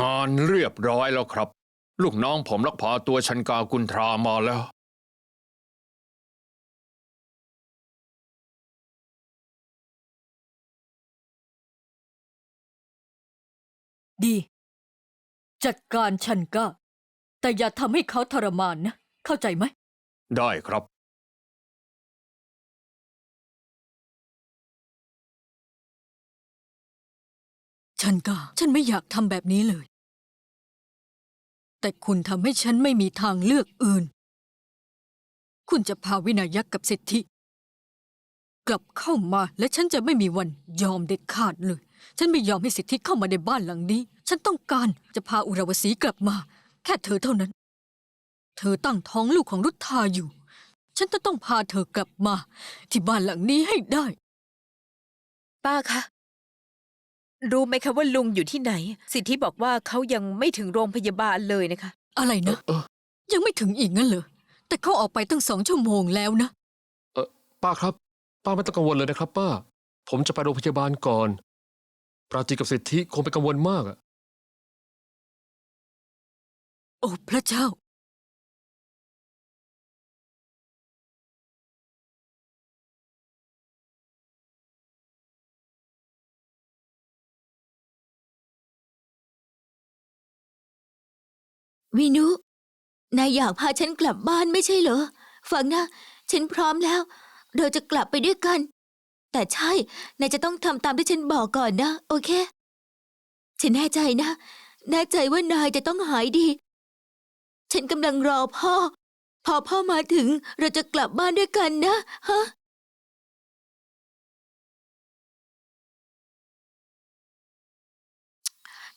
งานเรียบร้อยแล้วครับ ลูกน้องผมลักพาตัวชันกากุนทรามาแล้ว ดี จัดการฉันก็ แต่อย่าทำให้เขาทรมานนะ เข้าใจไหม ได้ครับ ฉันก็ฉันไม่อยากทำแบบนี้เลย แต่คุณทำให้ฉันไม่มีทางเลือกอื่น คุณจะพาวินายักษ์กับสิทธิ กลับเข้ามาและฉันจะไม่มีวันยอมเด็ดขาดเลย ฉันไม่ยอมให้สิทธิเข้ามาในบ้านหลังนี้ ฉันต้องการจะพาอุรวสีกลับมา แค่เธอเท่านั้น เธอตั้งท้องลูกของรุทธาอยู่ ฉันจะต้องพาเธอกลับมา ที่บ้านหลังนี้ให้ได้ ป้าคะ รู้ไหมคะว่าลุงอยู่ที่ไหน สิทธิบอกว่าเขายังไม่ถึงโรงพยาบาลเลยนะคะ อะไรนะ เออยังไม่ถึงอีกงั้นเหรอ แต่เขาออกไปตั้งสองชั่วโมงแล้วนะเออป้าครับ ป้าไม่ต้องกังวลเลยนะครับ ป้า ผมจะไปโรงพยาบาลก่อน ปราจีกับสิทธิคงเป็นกังวลมากอะ โอ้พระเจ้า วินุ นายอยากพาฉันกลับบ้านไม่ใช่เหรอ ฟังนะ ฉันพร้อมแล้ว เราจะกลับไปด้วยกัน แต่ใช่ นายจะต้องทำตามที่ฉันบอกก่อนนะ โอเค ฉันแน่ใจนะ แน่ใจว่านายจะต้องหายดี ฉันกำลังรอพ่อ พอพ่อมาถึงเราจะกลับบ้านด้วยกันนะ ฮะ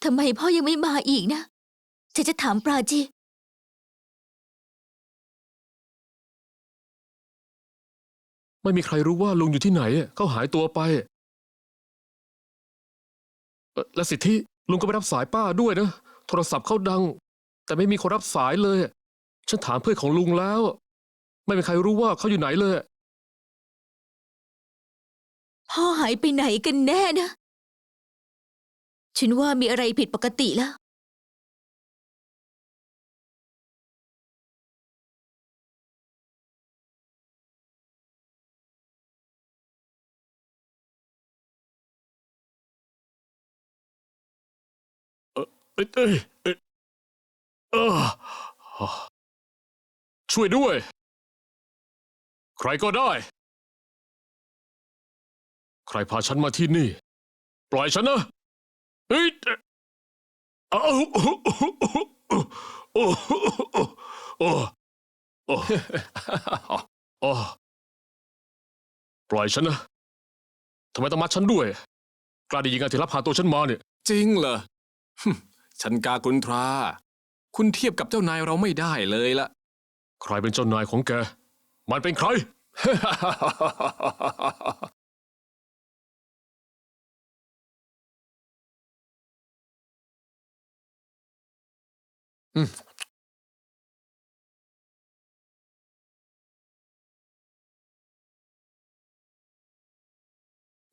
ทำไมพ่อยังไม่มาอีกนะ ฉันจะถามปราจี ไม่มีใครรู้ว่าลุงอยู่ที่ไหนอะเขาหายตัวไปเอ่อและสิทธิลุงก็ไม่รับสายป้าด้วยนะ โทรศัพท์เขาดัง แต่ไม่มีคนรับสายเลยอะฉันถามเพื่อนของลุงแล้วไม่มีใครรู้ว่าเขาอยู่ไหนเลยพ่อหายไปไหนกันแน่นะ ฉันว่ามีอะไรผิดปกติแล้ว ช่วยด้วย ใครก็ได้ ใครพาฉันมาที่นี่ ปล่อยฉันนะเฮ้ยเอาโอ้โอ้โอ้โอ้ปล่อยฉันนะทำไมต้องมัดฉันด้วย กล้าดียังไงถึงรับพาตัวฉันมาเนี่ย จริงเหรอ ฮึ่มฉันกากุนทรา คุณเทียบกับเจ้านายเราไม่ได้เลยละใครเป็นเจ้านายของแก มันเป็นใคร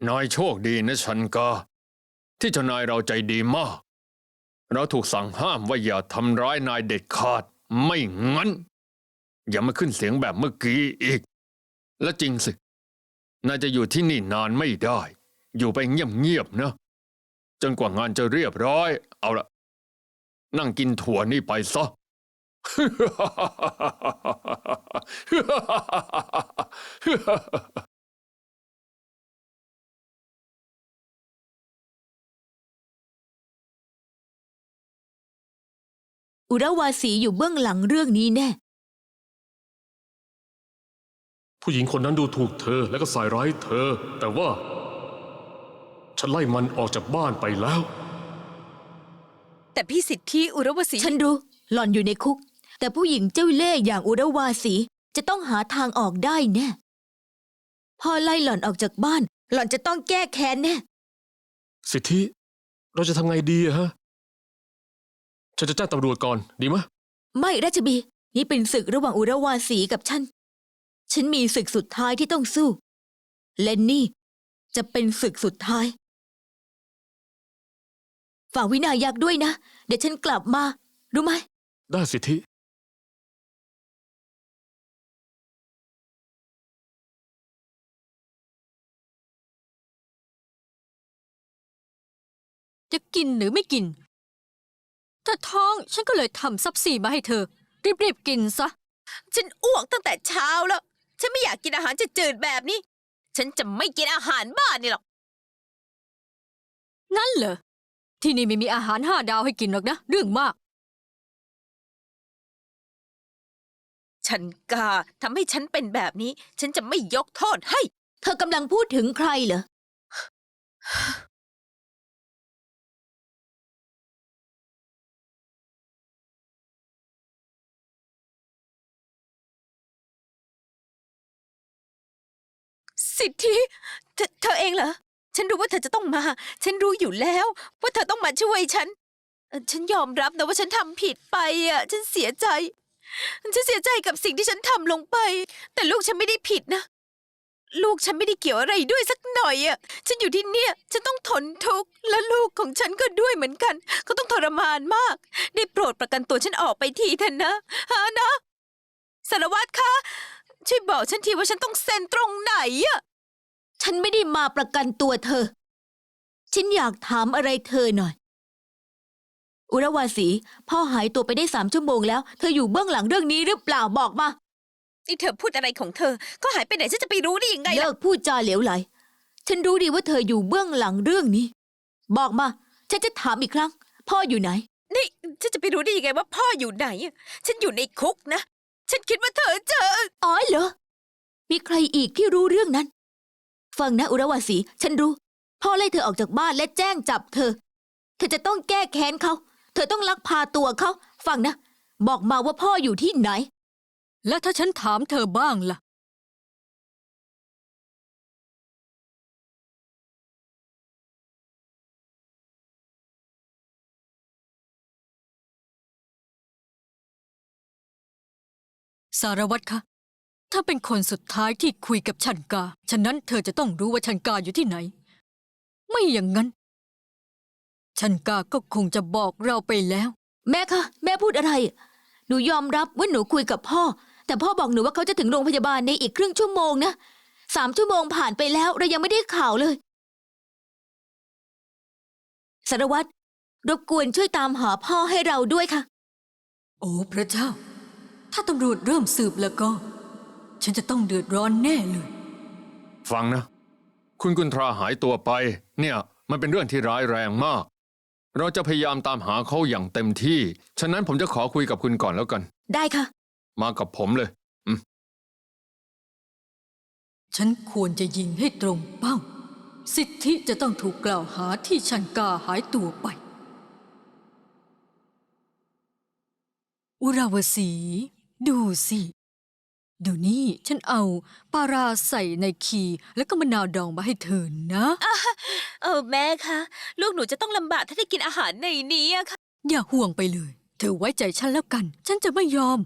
นายโชคดีนะชันกาที่เจ้านายเราใจดีมาก เราถูกสั่งห้ามว่าอย่าทำร้ายนายเด็ดขาด ไม่งั้น อย่ามาขึ้นเสียงแบบเมื่อกี้อีก และจริงสิ นายจะอยู่ที่นี่นานไม่ได้ อยู่ไปเงียบๆนะ จนกว่างานจะเรียบร้อย เอาละนั่งกินถั่วนี่ไปซะ อุรวาสีอยู่เบื้องหลังเรื่องนี้แน่ ผู้หญิงคนนั้นดูถูกเธอและก็ใส่ร้ายเธอ แต่ว่า ฉันไล่มันออกจากบ้านไปแล้ว แต่พี่สิทธิอุรวสีฉันรู้ หล่อนอยู่ในคุก แต่ผู้หญิงเจ้าเล่ห์อย่างอุรวาสีจะต้องหาทางออกได้แน่พ่อไล่หล่อนออกจากบ้าน หล่อนจะต้องแก้แค้นแน่ สิทธิ เราจะทำไงดีอะฮะ ฉันจะแจ้งตำรวจก่อน ดีไหมะไม่ราชบี นี่เป็นศึกระหว่างอุรวาสีกับฉัน ฉันมีศึกสุดท้ายที่ต้องสู้ และนี่จะเป็นศึกสุดท้าย ฝากวินายักษ์ด้วยนะ เดี๋ยวฉันกลับมา รู้ไหม ได้สิทธิ จะกินหรือไม่กิน ถ้าท้องฉันก็เลยทำซับซีมาให้เธอ รีบๆกินซะ ฉันอ้วกตั้งแต่เช้าแล้ว ฉันไม่อยากกินอาหารจืดๆแบบนี้ ฉันจะไม่กินอาหารบ้านนี่หรอกงั้นเหรอ ที่นี่ไม่มีอาหารห้าดาวให้กินหรอกนะ เรื่องมาก ฉันกล้าทำให้ฉันเป็นแบบนี้ ฉันจะไม่ยกโทษให้ เธอกำลังพูดถึงใครเหรอ สิทธิเธอเธอเองเหรอ ฉันรู้ว่าเธอจะต้องมา ฉันรู้อยู่แล้ว ว่าเธอต้องมาช่วยฉันเอ่อฉันยอมรับนะว่าฉันทำผิดไปอะ ฉันเสียใจ ฉันเสียใจกับสิ่งที่ฉันทำลงไป แต่ลูกฉันไม่ได้ผิดนะ ลูกฉันไม่ได้เกี่ยวอะไรด้วยสักหน่อยอะ ฉันอยู่ที่เนี่ย ฉันต้องทนทุกข์ และลูกของฉันก็ด้วยเหมือนกัน เขาต้องทรมานมาก ได้โปรดประกันตัวฉันออกไปทีเถอะนะฮะนะ สารวัตรคะ ช่วยบอกฉันทีว่าฉันต้องเซ็นตรงไหนอะฉันไม่ได้มาประกันตัวเธอ ฉันอยากถามอะไรเธอหน่อย อุรวาสีพ่อหายตัวไปได้สามชั่วโมงแล้ว เธออยู่เบื้องหลังเรื่องนี้หรือเปล่าบอกมา นี่เธอพูดอะไรของเธอก็หายไปไหนฉันจะไปรู้ได้ยังไงเลิล่ะกพูดจาเหลวไหล ฉันรู้ดีว่าเธออยู่เบื้องหลังเรื่องนี้ บอกมา ฉันจะถามอีกครั้ง พ่ออยู่ไหน นี่ฉันจะไปรู้ได้ยังไงว่าพ่ออยู่ไหนอะฉันอยู่ในคุกนะ ฉันคิดว่าเธอเจอ อ๋อเหรอ มีใครอีกที่รู้เรื่องนั้น ฟังนะอุรวาสี ฉันรู้ พ่อไล่เธอออกจากบ้านและแจ้งจับเธอ เธอจะต้องแก้แค้นเขา เธอต้องลักพาตัวเขา ฟังนะ บอกมาว่าพ่ออยู่ที่ไหน แล้วถ้าฉันถามเธอบ้างล่ะ สารวัตรคะ ถ้าเป็นคนสุดท้ายที่คุยกับชันกา ฉะนั้นเธอจะต้องรู้ว่าชันกาอยู่ที่ไหน ไม่อย่างนั้น ชันกาก็คงจะบอกเราไปแล้ว แม่คะแม่พูดอะไร หนูยอมรับว่าหนูคุยกับพ่อ แต่พ่อบอกหนูว่าเขาจะถึงโรงพยาบาลในอีกครึ่งชั่วโมงนะสามชั่วโมงผ่านไปแล้วเรายังไม่ได้ข่าวเลยสารวัตรรบกวนช่วยตามหาพ่อให้เราด้วยค่ะ โอ้พระเจ้า ถ้าตำรวจเริ่มสืบแล้วก็ ฉันจะต้องเดือดร้อนแน่เลย ฟังนะ คุณกุนทราหายตัวไป เนี่ย มันเป็นเรื่องที่ร้ายแรงมาก เราจะพยายามตามหาเขาอย่างเต็มที่ ฉะนั้นผมจะขอคุยกับคุณก่อนแล้วกัน ได้ค่ะ มากับผมเลย ฉันควรจะยิงให้ตรงเป้า สิทธิจะต้องถูกกล่าวหาที่ชันกาหายตัวไป อุราวสี ดูสิดูนี่ฉันเอาปลาราใส่ในคีแล้วก็มะนาวดองมาให้เธอนะ เออแม่คะลูกหนูจะต้องลำบากถ้าได้กินอาหารในนี้อะค่ะ อย่าห่วงไปเลย เธอไว้ใจฉันแล้วกัน ฉันจะไม่ยอม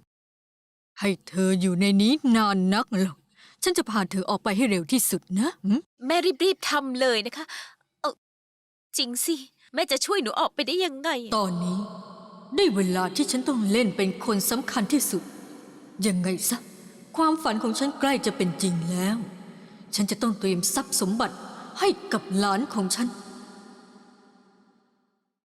ให้เธออยู่ในนี้นานนักหรอก ฉันจะพาเธอออกไปให้เร็วที่สุดนะหืมแม่รีบๆทำเลยนะคะ เออจริงสิ แม่จะช่วยหนูออกไปได้ยังไงตอนนี้ ได้เวลาที่ฉันต้องเล่นเป็นคนสำคัญที่สุด ยังไงซะ ความฝันของฉันใกล้จะเป็นจริงแล้ว ฉันจะต้องเตรียมทรัพย์สมบัติให้กับหลานของฉัน